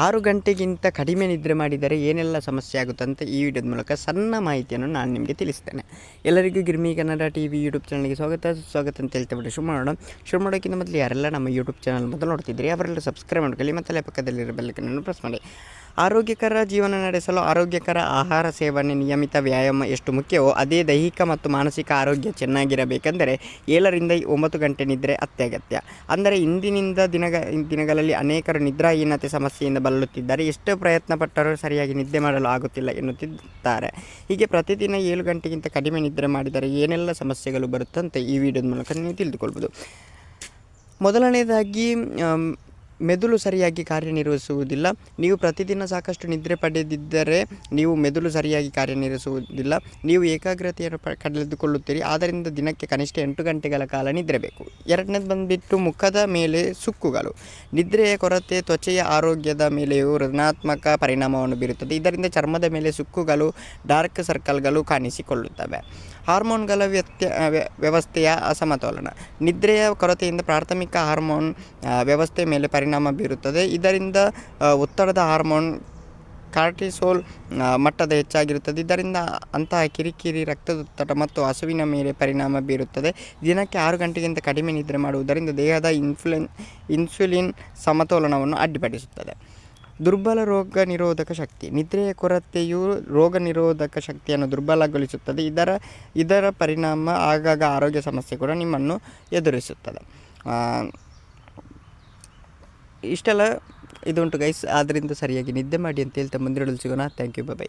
ಆರು ಗಂಟೆಗಿಂತ ಕಡಿಮೆ ನಿದ್ರೆ ಮಾಡಿದರೆ ಏನೆಲ್ಲ ಸಮಸ್ಯೆ ಆಗುತ್ತೆ ಅಂತ ಈ ವಿಡಿಯೋದ ಮೂಲಕ ಸಣ್ಣ ಮಾಹಿತಿಯನ್ನು ನಾನು ನಿಮಗೆ ತಿಳಿಸ್ತೇನೆ. ಎಲ್ಲರಿಗೂ Girmi Kannada T V YouTube ಚಾನಲ್ಗೆ ಸ್ವಾಗತ. ಸ್ವಾಗತ ಅಂತ ಹೇಳ್ತಾ ಬಿಟ್ಟು ಶುರು ಮಾಡೋಣ. ಶುರು ಮಾಡೋಕ್ಕಿಂತ ಮೊದಲು ಯಾರೆಲ್ಲ ನಮ್ಮ ಯೂಟ್ಯೂಬ್ ಚಾನಲ್ ಮೊದಲು ನೋಡ್ತಿದ್ದೀರಿ, ಅವರೆಲ್ಲ ಸಬ್ಸ್ಕ್ರೈಬ್ ಮಾಡ್ಕೊಳ್ಳಿ ಮತ್ತು ಪಕ್ಕದಲ್ಲಿರೋ ಬೆಲ್ಲಕನ್ನು ಪ್ರೆಸ್ ಮಾಡಿ. ಆರೋಗ್ಯಕರ ಜೀವನ ನಡೆಸಲು ಆರೋಗ್ಯಕರ ಆಹಾರ ಸೇವನೆ ನಿಯಮಿತ ವ್ಯಾಯಾಮ ಎಷ್ಟು ಮುಖ್ಯವೋ ಅದೇ ದೈಹಿಕ ಮತ್ತು ಮಾನಸಿಕ ಆರೋಗ್ಯ ಚೆನ್ನಾಗಿರಬೇಕೆಂದರೆ ಏಳರಿಂದ ಒಂಬತ್ತು ಗಂಟೆ ನಿದ್ರೆ ಅತ್ಯಗತ್ಯ. ಅಂದರೆ ಇಂದಿನಿಂದ ದಿನಗ, ದಿನಗಳಲ್ಲಿ ಅನೇಕರು ನಿದ್ರಾಹೀನತೆ ಸಮಸ್ಯೆಯಿಂದ ಬಳಲುತ್ತಿದ್ದಾರೆ. ಎಷ್ಟು ಪ್ರಯತ್ನ ಪಟ್ಟರೂ ಸರಿಯಾಗಿ ನಿದ್ದೆ ಮಾಡಲು ಆಗುತ್ತಿಲ್ಲ ಎನ್ನುತ್ತಿದ್ದಾರೆ. ಹೀಗೆ ಪ್ರತಿದಿನ ಏಳು ಗಂಟೆಗಿಂತ ಕಡಿಮೆ ನಿದ್ರೆ ಮಾಡಿದರೆ ಏನೆಲ್ಲ ಸಮಸ್ಯೆಗಳು ಬರುತ್ತಂತೆ ಈ ವಿಡಿಯೋದ ಮೂಲಕ ನೀವು ತಿಳಿದುಕೊಳ್ಬೋದು. ಮೊದಲನೇದಾಗಿ ಮೆದುಳು ಸರಿಯಾಗಿ ಕಾರ್ಯನಿರ್ವಹಿಸುವುದಿಲ್ಲ. ನೀವು ಪ್ರತಿದಿನ ಸಾಕಷ್ಟು ನಿದ್ರೆ ಪಡೆದಿದ್ದರೆ ನೀವು ಮೆದುಳು ಸರಿಯಾಗಿ ಕಾರ್ಯನಿರ್ವಹಿಸುವುದಿಲ್ಲ. ನೀವು ಏಕಾಗ್ರತೆಯನ್ನು ಪ, ಕಳೆದುಕೊಳ್ಳುತ್ತೀರಿ. ಆದ್ದರಿಂದ ದಿನಕ್ಕೆ ಕನಿಷ್ಠ ಎಂಟು ಗಂಟೆಗಳ ಕಾಲ ನಿದ್ರೆ ಬೇಕು ಎರಡನೇದು ಬಂದುಬಿಟ್ಟು ಮುಖದ ಮೇಲೆ ಸುಕ್ಕುಗಳು. ನಿದ್ರೆಯ ಕೊರತೆ ತ್ವಚೆಯ ಆರೋಗ್ಯದ ಮೇಲೆಯೂ ಋಣಾತ್ಮಕ ಪರಿಣಾಮವನ್ನು ಬೀರುತ್ತದೆ. ಇದರಿಂದ ಚರ್ಮದ ಮೇಲೆ ಸುಕ್ಕುಗಳು, ಡಾರ್ಕ್ ಸರ್ಕಲ್ಗಳು ಕಾಣಿಸಿಕೊಳ್ಳುತ್ತವೆ. ಹಾರ್ಮೋನ್ಗಳ ವ್ಯತ್ಯ ವ್ಯ- ವ್ಯವಸ್ಥೆಯ ಅಸಮತೋಲನ. ನಿದ್ರೆಯ ಕೊರತೆಯಿಂದ ಪ್ರಾಥಮಿಕ ಹಾರ್ಮೋನ್ ವ್ಯವಸ್ಥೆ ಮೇಲೆ ಪರಿಣಾಮ ಬೀರುತ್ತದೆ. ಇದರಿಂದ ಒತ್ತಡದ ಹಾರ್ಮೋನ್ ಕಾರ್ಟಿಸೋಲ್ ಮಟ್ಟದ ಹೆಚ್ಚಾಗಿರುತ್ತದೆ. ಇದರಿಂದ ಅಂತಹ ಕಿರಿಕಿರಿ, ರಕ್ತದೊತ್ತಡ ಮತ್ತು ಹಸುವಿನ ಮೇಲೆ ಪರಿಣಾಮ ಬೀರುತ್ತದೆ. ದಿನಕ್ಕೆ ಆರು ಗಂಟೆಗಿಂತ ಕಡಿಮೆ ನಿದ್ರೆ ಮಾಡುವುದರಿಂದ ದೇಹದ ಇನ್ಫ್ಲೆನ್ ಇನ್ಸುಲಿನ್ ಸಮತೋಲನವನ್ನು ಅಡ್ಡಿಪಡಿಸುತ್ತದೆ. ದುರ್ಬಲ ರೋಗ ನಿರೋಧಕ ಶಕ್ತಿ. ನಿದ್ರೆಯ ಕೊರತೆಯು ರೋಗ ನಿರೋಧಕ ಶಕ್ತಿಯನ್ನು ದುರ್ಬಲಗೊಳಿಸುತ್ತದೆ. ಇದರ ಇದರ ಪರಿಣಾಮ ಆಗಾಗ ಆರೋಗ್ಯ ಸಮಸ್ಯೆ ಕೂಡ ನಿಮ್ಮನ್ನು ಎದುರಿಸುತ್ತದೆ. ಇಷ್ಟೆಲ್ಲ ಇದುಂಟು ಗೈಸ್ ಆದ್ದರಿಂದ ಸರಿಯಾಗಿ ನಿದ್ದೆ ಮಾಡಿ ಅಂತ ಹೇಳ್ತಾ ಮುಂದಿಡಲು ಸಿಗೋಣ. Thank you by